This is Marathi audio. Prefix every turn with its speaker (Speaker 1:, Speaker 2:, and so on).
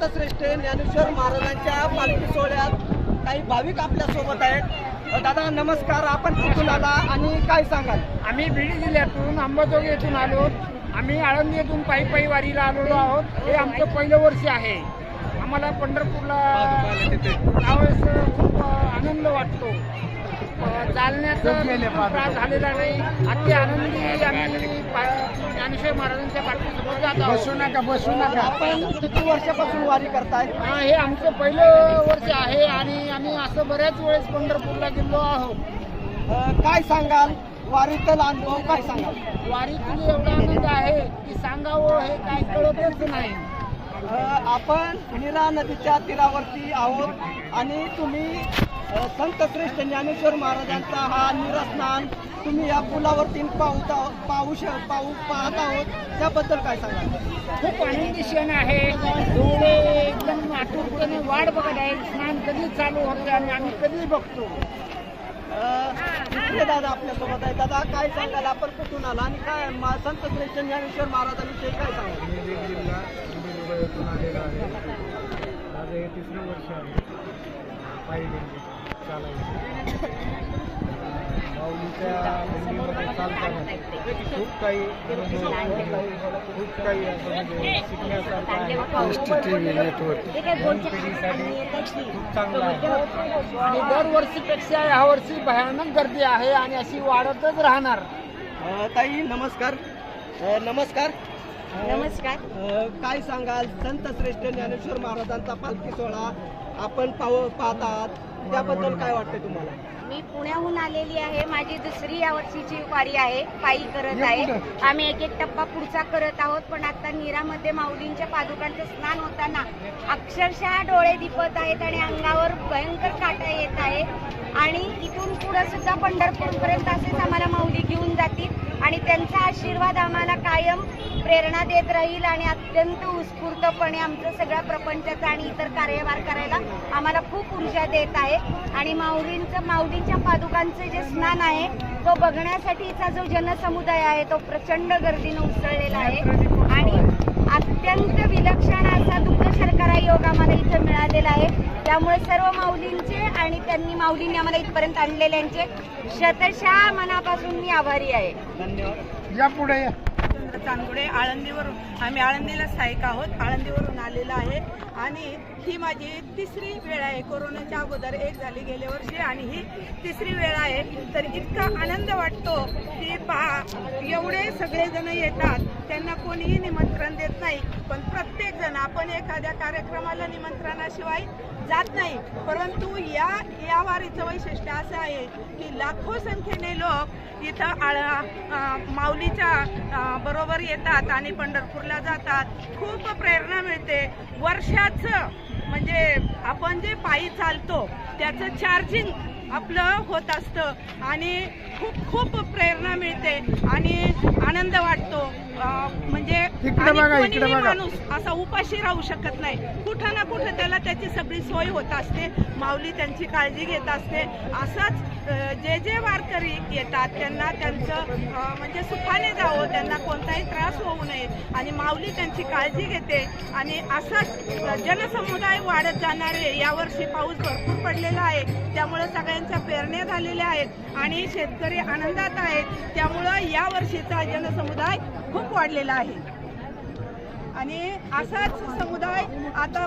Speaker 1: संतश्रेष्ठ ज्ञानेश्वर महाराजांच्या पालखी सोहळ्यात काही भाविक आपल्यासोबत आहेत दादा नमस्कार. आपण कुठून आला आणि काय सांगाल?
Speaker 2: आम्ही बीड जिल्ह्यातून अंबाजोगाई येथून आलो. आम्ही आळंदी येथून पायी पायी वारीला आलेलो आहोत. हे आमचं पहिलं वर्ष आहे. आम्हाला पंढरपूरला त्यावेळेस खूप आनंद वाटतो. चालण्याचा त्रास झालेला नाही. अति आनंदी आम्ही ज्ञानेश्वर महाराजांच्या पाठीसोबत जात आहोत. बसू नका बसू
Speaker 1: आपण किती वर्षापासून वारी करताय?
Speaker 2: हा हे आमचं पहिलं वर्ष आहे आणि आम्ही असं बऱ्याच वेळेस पंढरपूरला गेलो आहोत.
Speaker 1: काय सांगाल? वारीतला अनुभव काय सांगाल?
Speaker 2: वारीतून एवढा आनंद आहे की सांगावं हे काय कळतच नाही.
Speaker 1: आपण नीरा नदीच्या तीरावरती आहोत आणि तुम्ही संत श्रेष्ठ ज्ञानेश्वर महाराजांचा हा नीरा स्नान तुम्ही या पुलावरती पाहता पाहू श पाहू पाहत आहोत. त्याबद्दल काय सांगाल?
Speaker 2: खूप आनंदी क्षण आहे. डोळे एकदम आतुरतेने वाट बघत आहे. स्नान कधी चालू होते आणि आम्ही कधी बघतो?
Speaker 1: इकडे दादा आपल्यासोबत आहे दादा काय सांगाल? आपण कुठून आला आणि काय मा- संत श्रेष्ठ ज्ञानेश्वर महाराजांविषयी काय सांगाल?
Speaker 3: आहे. माझं हे तिसरं वर्ष आहे. पायी माऊलीच्या चालताना खूप काही खूप काही असं म्हणजे शिकण्यासारखं आहे खूप चांगलं आहे
Speaker 2: आणि दरवर्षीपेक्षा यावर्षी भयानक गर्दी आहे आणि अशी वाढतच राहणार
Speaker 1: ताई नमस्कार नमस्कार
Speaker 4: नमस्कार.
Speaker 1: काय सांगाल? संत श्रेष्ठ ज्ञानेश्वर महाराजांचा पालखी सोहळा आपण पाहू पाहत आहात. त्याबद्दल काय वाटतंय तुम्हाला?
Speaker 4: मी पुण्याहून आलेली आहे. माझी दुसरी या वर्षीची वारी आहे. पायी करत आहे. आम्ही एक एक टप्पा पुढचा करत आहोत पण आता नीरामध्ये माऊलींच्या पादुकांचं स्नान होताना अक्षरशः डोळे दिपत आहेत आणि अंगावर भयंकर काटा येत आहे. आणि इथून पुढे सुद्धा पंढरपूरपर्यंत असेच आम्हाला माऊली घेऊन जातील आणि त्यांचा आशीर्वाद आम्हाला कायम प्रेरणा देत राहील आणि अत्यंत उत्स्फूर्तपणे आमचं सगळ्या प्रपंचाचा आणि इतर कार्यभार करायला आम्हाला खूप ऊर्जा देत आहे. आणि माऊलींचं माऊलीच्या पादुकांचं जे स्नान आहे तो बघण्यासाठीचा जो जनसमुदाय आहे तो प्रचंड गर्दीनं उसळलेला आहे. आणि अत्यंत विलक्षण असा दुग्ध शर्करा योग आम्हाला इथं मिळालेला आहे. त्यामुळे सर्व माऊलींचे आणि त्यांनी माऊलींनी आम्हाला इथपर्यंत आणलेल्यांचे शतशः मनापासून मी आभारी आहे.
Speaker 1: धन्यवाद.
Speaker 2: या
Speaker 5: आळंदीवरून आम्ही आळंदीला स्थायिक आहोत. आळंदीवरून आलेलो आहे. आणि ही माझी तिसरी वेळ आहे. कोरोनाच्या अगोदर एक झाली गेल्या वर्षी आणि ही तिसरी वेळ आहे. तर इतका आनंद वाटतो की पहा एवढे सगळेजण येतात. त्यांना कोणीही निमंत्रण देत नाही. पण प्रत्येक जण आपण एखाद्या कार्यक्रमाला निमंत्रणाशिवाय जात नाही. परंतु या या वारीचं वैशिष्ट्य असं आहे की लाखो संख्येने लोक इथं आळ माऊलीच्या बरोबर बरोबर येतात आणि पंढरपूरला जातात. खूप प्रेरणा मिळते. वर्षाचं म्हणजे आपण जे पायी चालतो त्याचं चार्जिंग आपलं होत असतं. आणि खूप खूप प्रेरणा मिळते आणि आनंद वाटतो. म्हणजे. माणूस असा उपाशी राहू शकत नाही. कुठं ना कुठं त्याला त्याची सगळी सोय होत असते. माऊली त्यांची काळजी घेत असते. असंच जे जे वारकरी येतात त्यांना त्यांचं म्हणजे सुखाने जावं त्यांना कोणताही त्रास होऊ नये. आणि माऊली त्यांची काळजी घेते. आणि असंच जनसमुदाय वाढत जाणार आहे यावर्षी पाऊस भरपूर पडलेला आहे. त्यामुळे सगळ्यांच्या पेरण्या झालेल्या आहेत. आणि शेतकरी आनंदात आहेत. त्यामुळं या वर्षीचा जनसमुदाय खूप वाढलेला आहे. आणि असाच समुदाय आता